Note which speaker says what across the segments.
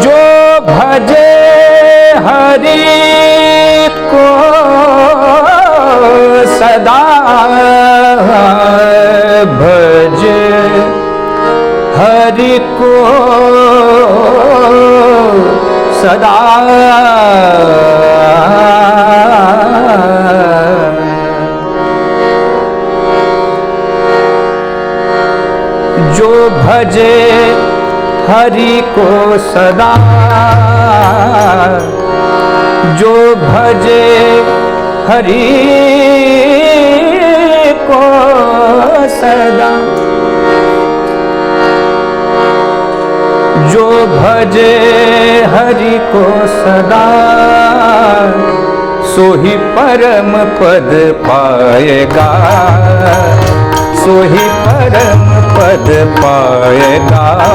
Speaker 1: जो हरि को सदा भज। हरि को सदा जो भजे हरि को सदा। जो भजे हरि को सदा। जो भजे हरि को सदा सोही परम पद पाएगा। सोही परम पद पाएगा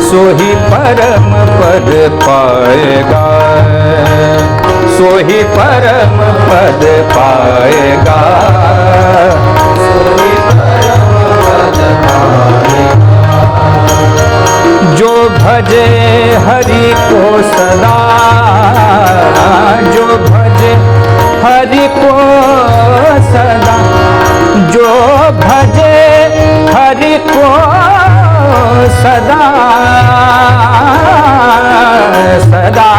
Speaker 1: सोही परम पद पाएगा। सोही परम पद पाएगा। जो भजे हरि को सदा, जो भजे हरि को सदा, जो भजे हरि को सदा सदा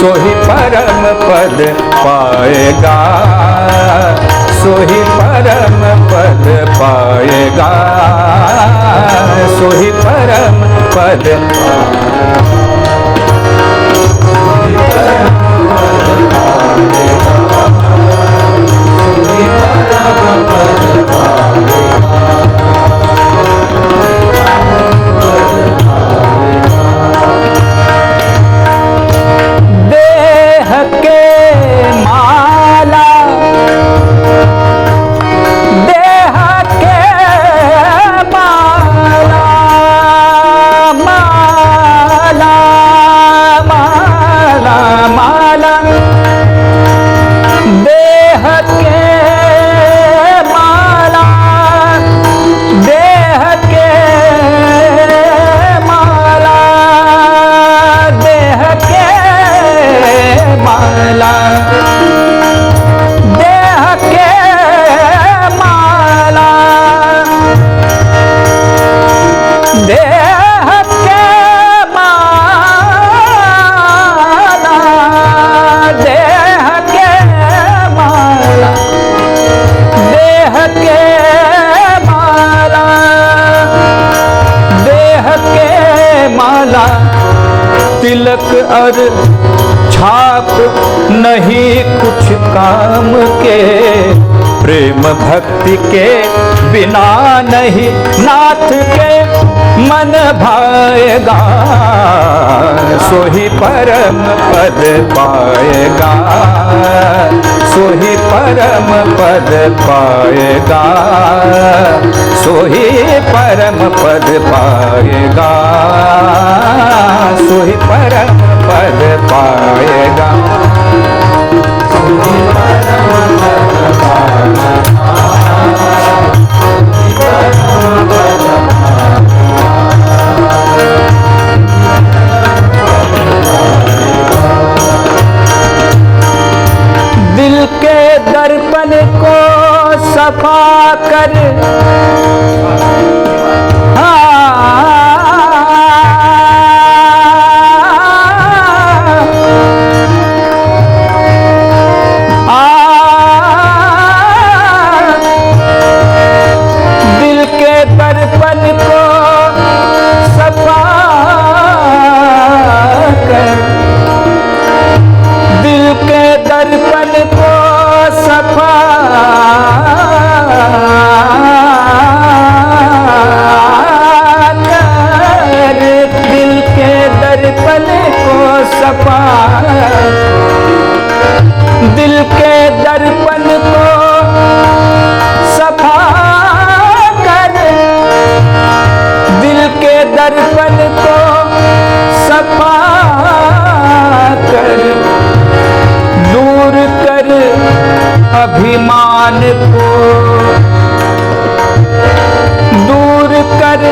Speaker 1: सोही परम पद पाएगा सोही परम पद पाएगा सोही परम पद देह और छाप नहीं कुछ काम के। प्रेम भक्ति के बिना नहीं नाथ के मन भाएगा। सोही परम पद पाएगा। सोही परम पद पाएगा। सोही परम पद पाएगा। सोही परम पद पाएगा दिल के दर्पण को सफ़ा कर अभिमान को दूर कर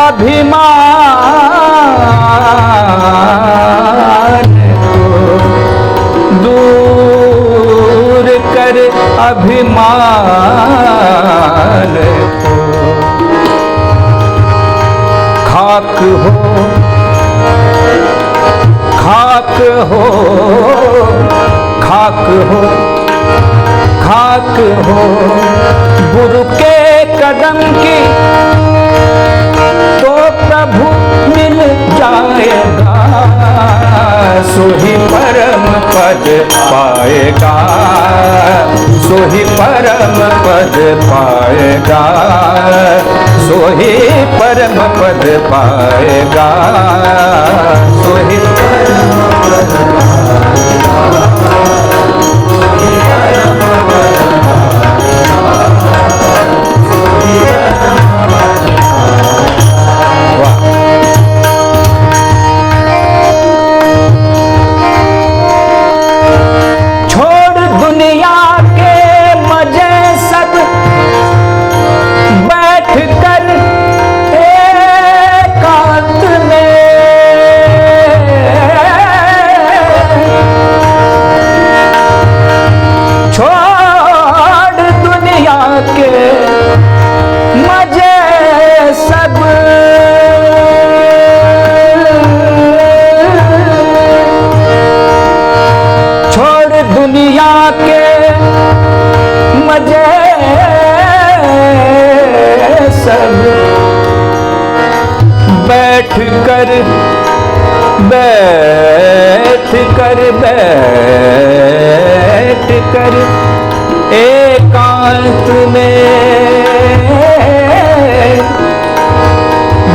Speaker 1: अभिमान को दूर कर अभिमान को। खाक हो खाक हो खाक हो। खाक हो गुरु के कदम की तो प्रभु मिल जाएगा। सोही परम पद पाएगा। सोही परम पद पाएगा। सोही परम पद पाएगा। सोही बैठ कर बैठ कर एकांत में।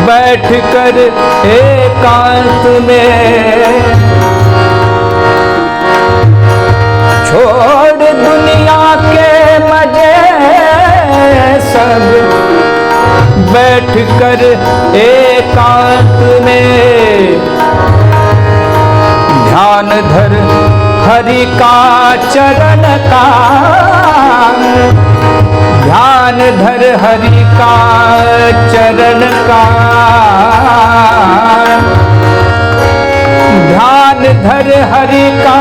Speaker 1: बैठ कर एकांत में। छोड़ दुनिया के मज़े सब। बैठ कर एकांत में। ध्यान धर हरि का चरण का। ध्यान धर हरि का चरण का। ध्यान धर हरि का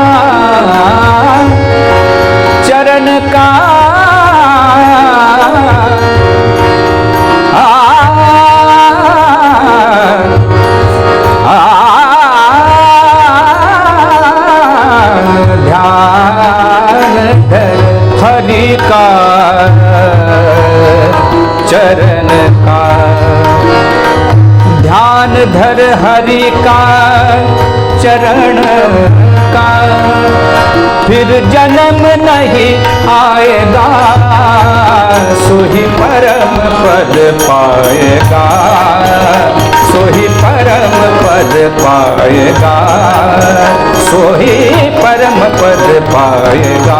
Speaker 1: चरण का। का चरण का ध्यान धर हरि का चरण का फिर जन्म नहीं आएगा, सोही परम पद पाएगा। सोही परम पद पाएगा, सोही परम पद पाएगा।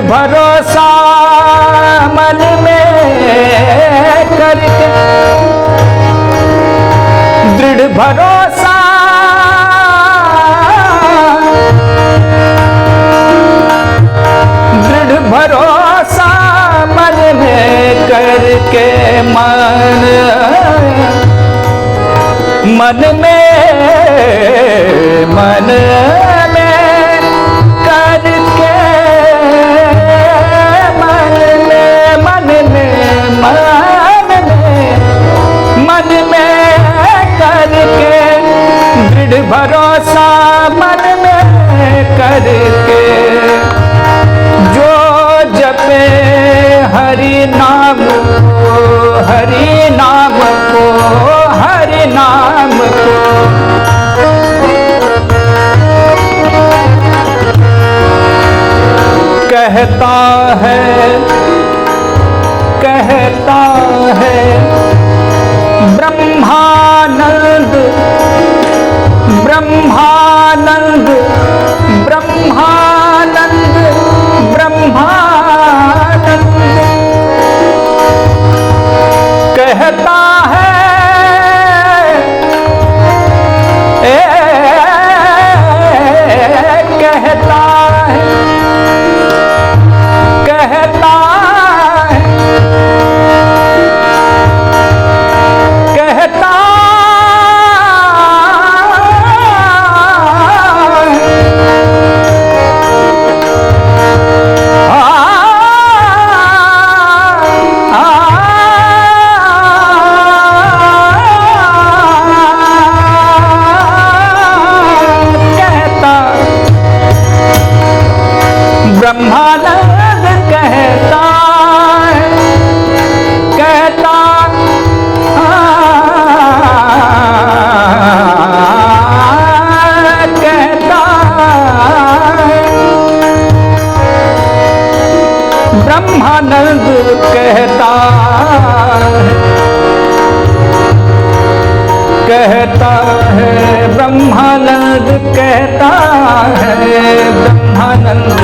Speaker 1: भरोसा मन में करके। दृढ़ भरोसा दृढ़ भरोसा मन में करके मन। मन में, मन कहता है कहता है ब्रह्मानंद ब्रह्मानंद। ब्रह्मानंद कहता है कहता कहता ब्रह्मानंद कहता कहता है ब्रह्मानंद कहता है ब्रह्मानंद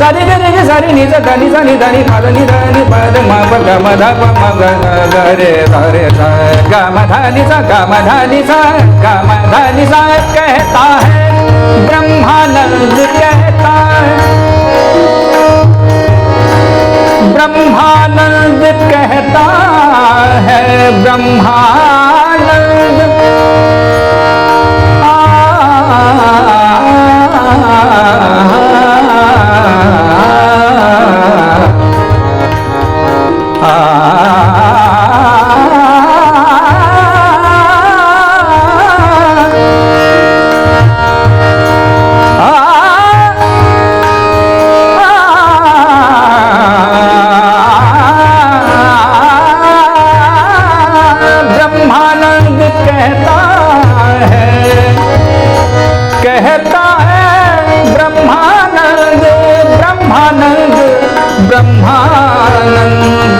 Speaker 1: सरि रि ग सरि नि ध नि ध नि ध नि पद नि ध नि पद म प ग म ध प म ग ग रे रे नि ध कहता है, ब्रह्मानंद कहता है। ब्रह्मानंद कहता है ब्रह्मानंद ब्रह्मानंद,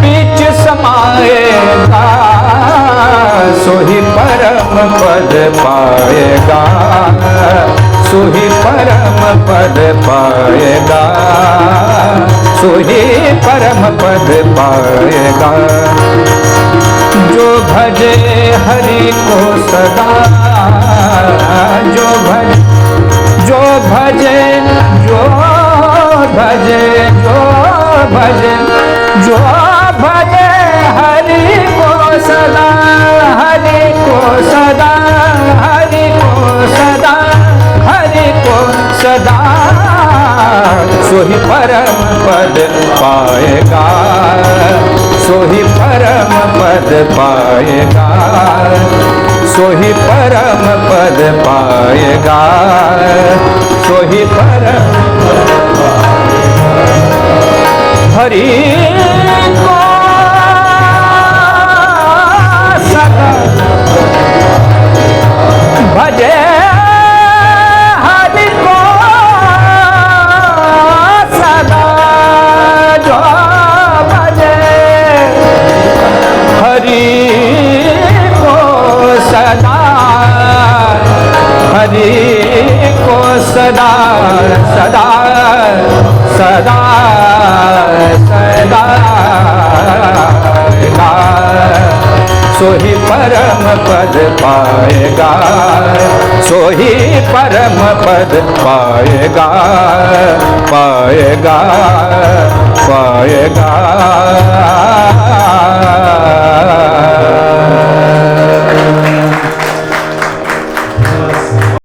Speaker 1: बीच समाएगा सोही परम पद पाएगा सोही परम पद पाएगा सोही परम पद पाएगा जो भजे हरि को सदा, जो भज, जो भजे, जो भजे, जो भजे जो भजे, हरि को सदा, हरि को सदा, हरि को सदा, हरि को सदा। सोही परम पद पाएगा, सोही परम पद पाएगा, सोही परम पद पाएगा, सोही परम हरि को सदा भजे हरि को सदा जो भजे हरि को सदा हरि को सदा सदा सोही परम पद पाएगा। सोही परम पद पाएगा। पाएगा पाएगा।